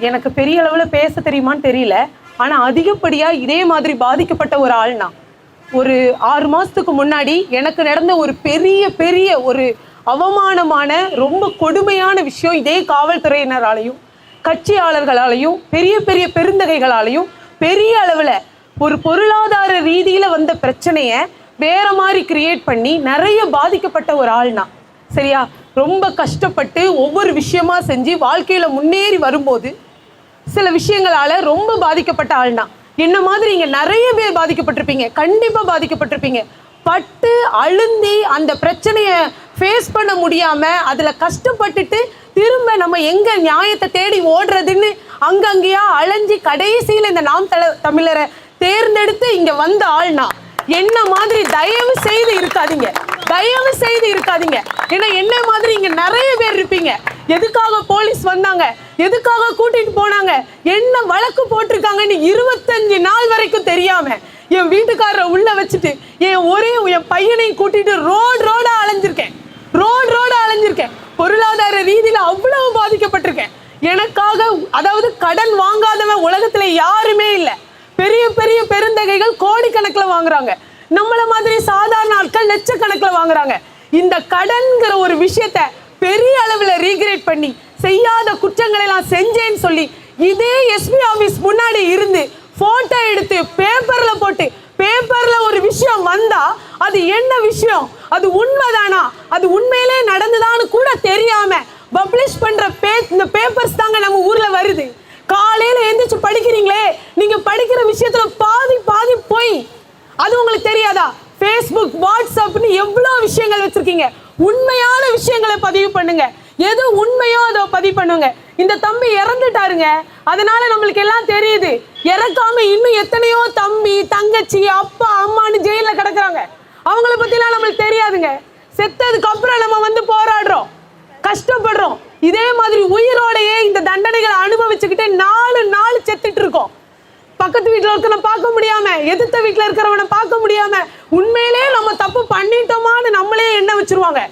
எனக்கு பெரிய அளவில் பேச தெரியுமான்னு தெரியல. ஆனா அதிகப்படியாக இதே மாதிரி பாதிக்கப்பட்ட ஒரு ஆள்னா ஒரு ஆறு மாசத்துக்கு முன்னாடி எனக்கு நடந்த ஒரு பெரிய பெரிய ஒரு அவமானமான ரொம்ப கொடுமையான விஷயம் இதே காவல்துறையினராலையும் கட்சியாளர்களாலையும் பெரிய பெரிய பெருந்தகைகளாலையும் பெரிய அளவில் ஒரு பொருளாதார ரீதியில வந்த பிரச்சனையை வேற மாதிரி கிரியேட் பண்ணி நிறைய பாதிக்கப்பட்ட ஒரு ஆள்னா சரியா? ரொம்ப கஷ்டப்பட்டு ஒவ்வொரு விஷயமா செஞ்சு வாழ்க்கையில முன்னேறி வரும்போது சில விஷயங்களால ரொம்ப பாதிக்கப்பட்ட ஆள் தான் என்ன மாதிரி இங்கே நிறைய பேர் பாதிக்கப்பட்டிருப்பீங்க. கண்டிப்பா பாதிக்கப்பட்டிருப்பீங்க. பட்டு அழுந்தி அந்த பிரச்சனைய ஃபேஸ் பண்ண முடியாம அதுல கஷ்டப்பட்டுட்டு திரும்ப நம்ம எங்க நியாயத்தை தேடி ஓடுறதுன்னு அங்கங்கேயா அலைஞ்சு கடைசியில இந்த நாம் தல தமிழரை தேர்ந்தெடுத்து இங்க வந்த ஆள்னா என்ன மாதிரி தயவு செய்து இருக்காதீங்க. தயவு செய்து இருக்காதீங்க. ஏன்னா என்ன மாதிரி இங்க நிறைய பேர் இருப்பீங்க. எதுக்காக போலீஸ் வந்தாங்க? எதுக்காக கூட்டிட்டு போனாங்க? என்ன வழக்கு போட்டிருக்காங்கன்னு இருபத்தஞ்சு நாள் வரைக்கும் தெரியாம என் வீட்டுக்காரரை உள்ள வச்சுட்டு என் ஒரே என் பையனையும் கூட்டிட்டு ரோடு ரோடா அலைஞ்சிருக்கேன். ரோடு ரோடா அலைஞ்சிருக்கேன். பொருளாதார ரீதியில அவ்வளவு பாதிக்கப்பட்டிருக்கேன். எனக்காக அதாவது கடன் வாங்காதவன் உலகத்துல யாருமே இல்லை. பெரிய பெரிய பெருந்தகைகள் கோடிக்கணக்கில் வாங்குறாங்க. நம்மள மாதிரி சாதாரண ஆட்கள் லட்சக்கணக்கில் வாங்குறாங்க. இந்த கடன்கிற ஒரு விஷயத்த பெரிய அளவில் ரீக்ரேட் பண்ணி செய்யாத குற்றங்களை எல்லாம் செஞ்சேன்னு சொல்லி இதே எஸ்பி ஆஃபீஸ் முன்னாடி இருந்து போட்டோ எடுத்து பேப்பர்ல போட்டு பேப்பர்ல ஒரு விஷயம் வந்தா அது என்ன விஷயம்? அது உண்மைதானா? அது உண்மையிலே நடந்துதான்னு கூட தெரியாம பப்ளிஷ் பண்ற பே இந்த பேப்பர்ஸ் தாங்க நம்ம ஊர்ல வருது. காலையில எந்திரிச்சு படிக்கிறீங்களே நீங்க படிக்கிற விஷயத்துல பாதி பாதி போய் அது உங்களுக்கு தெரியாதா? ஃபேஸ்புக் வாட்ஸ்அப்னு எவ்வளோ விஷயங்கள் வச்சிருக்கீங்க? உண்மையான விஷயங்களை பதிவு பண்ணுங்க. எது உண்மையோ அதை பதிவு பண்ணுங்க. இந்த தம்பி இறந்துட்டாருங்க. அதனால நம்மளுக்கு எல்லாம் தெரியுது. இறக்காம இன்னும் எத்தனையோ தம்பி தங்கச்சி அப்பா அம்மான்னு ஜெயில கிடக்குறாங்க. அவங்கள பத்திலாம் நம்மளுக்கு தெரியாதுங்க. செத்ததுக்கு அப்புறம் நம்ம வந்து போராடுறோம். கஷ்டப்படுறோம். இதே மாதிரி உயிரோடையே இந்த தண்டனைகளை அனுபவிச்சுக்கிட்டே நாலு நாள் செத்துட்டு இருக்கோம். பக்கத்து வீட்டில் இருக்கிறவனை பார்க்க முடியாம எதிர்த்த வீட்டில் இருக்கிற பார்க்க முடியாம உண்மையிலே நம்ம தப்பு பண்ணிட்டோமான்னு நம்மளே எண்ண வச்சிருவாங்க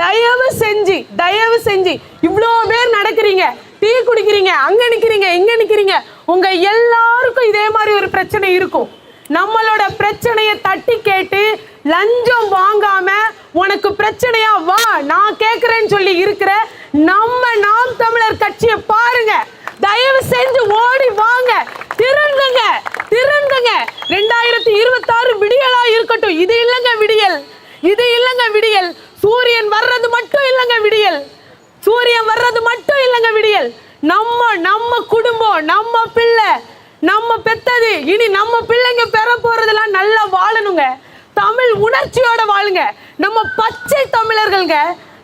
தயவு செஞ்சு தயவு இவ்வளோ பேர் நடக்கிறீங்க டீ குடிக்கிறீங்க அங்க நிக்கிறீங்க இங்க நிக்கிறீங்க. உங்க எல்லாருக்கும் இதே மாதிரி ஒரு பிரச்சனை இருக்கும். நம்மளோட பிரச்சனையை தட்டி கேட்டு லஞ்சம் வாங்காம உனக்கு பிரச்சனையா வா நான் கேக்குறேன்னு சொல்லி இருக்கிற நம்ம நாம் தமிழர் கட்சியை பாருங்க. தயவு செஞ்சு ஓடி வாங்க. திருந்துங்க திருந்துங்க. ரெண்டாயிரத்தி இருபத்தாறு விடியலா இருக்கட்டும். இது இல்லைங்க விடியல். இது இல்லைங்க விடியல். சூரியன் வர்றது மட்டும் இல்லைங்க விடியல். சூரியன் வர்றது மட்டும் இல்லைங்க விடியல். நம்ம நம்ம குடும்பம் நம்ம பிள்ளை நம்ம பெத்தது. இனி நம்ம பிள்ளைங்க பெற போறதெல்லாம் நல்லா வாழணுங்க. தமிழ் உணர்ச்சியோட வாழுங்க. நம்ம பச்சை தமிழர்கள்ங்க.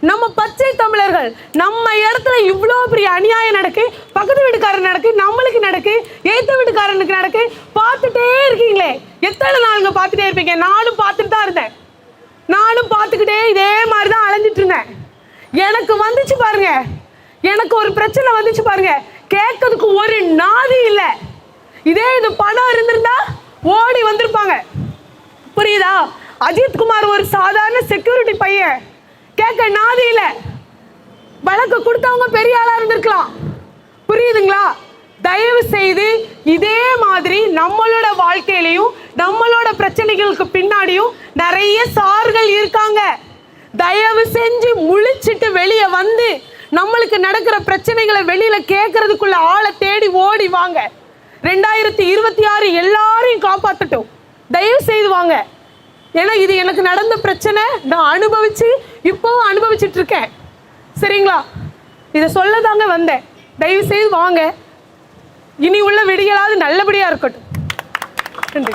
நம்ம பச்சை தமிழர்கள். நம்ம இடத்துல இவ்வளோ பெரிய அநியாயம் நடக்கு பக்கத்து வீட்டுக்காரன் நடக்கு நம்மளுக்கு நடக்கு ஏத்த வீட்டுக்காரனுக்கு நடக்கு பார்த்துட்டே இருக்கீங்களே. எத்தனை நாளுங்க பார்த்துட்டே இருப்பீங்க? நானும் பார்த்துட்டு தான் இருந்தேன். நானும் பார்த்துக்கிட்டே இதே மாதிரி தான் அலைஞ்சிட்டு இருந்தேன் எனக்கு வந்துச்சு பாருங்க. எனக்கு ஒரு பிரச்சனை வந்துச்சு பாருங்க. கேட்கறதுக்கு ஒரு நாதி இல்லை. இதே இது பணம் இருந்திருந்தா ஓடி வந்திருப்பாங்க. புரியுதா? அஜித்குமார் ஒரு சாதாரண செக்யூரிட்டி பையன். கேட்க நாதி இல்லை. வழக்கு கொடுத்தவங்க பெரிய ஆளா இருந்திருக்கலாம். புரியுதுங்களா? தயவு செய்து இதே மாதிரி நம்மளோட வாழ்க்கையிலையும் நம்மளோட பிரச்சனைகளுக்கு பின்னாடியும் நிறைய சார்கள் இருக்காங்க. தயவு செஞ்சு முழிச்சிட்டு வெளியே வந்து நம்மளுக்கு நடக்கிற பிரச்சனைகளை வெளியில கேட்கறதுக்குள்ள ஆளை தேடி ஓடி வாங்க. ரெண்டாயிரத்தி இருபத்தி ஆறு எல்லாரையும் காப்பாத்தட்டும். தயவு செய்து வாங்க. ஏன்னா இது எனக்கு நடந்த பிரச்சனை. நான் அனுபவிச்சு இப்போவும் அனுபவிச்சுட்டு இருக்கேன். சரிங்களா? இதை சொல்ல தாங்க வந்தேன். தயவு செய்து வாங்க. இனி உள்ள விடியலாவது நல்லபடியா இருக்கட்டும். நன்றி.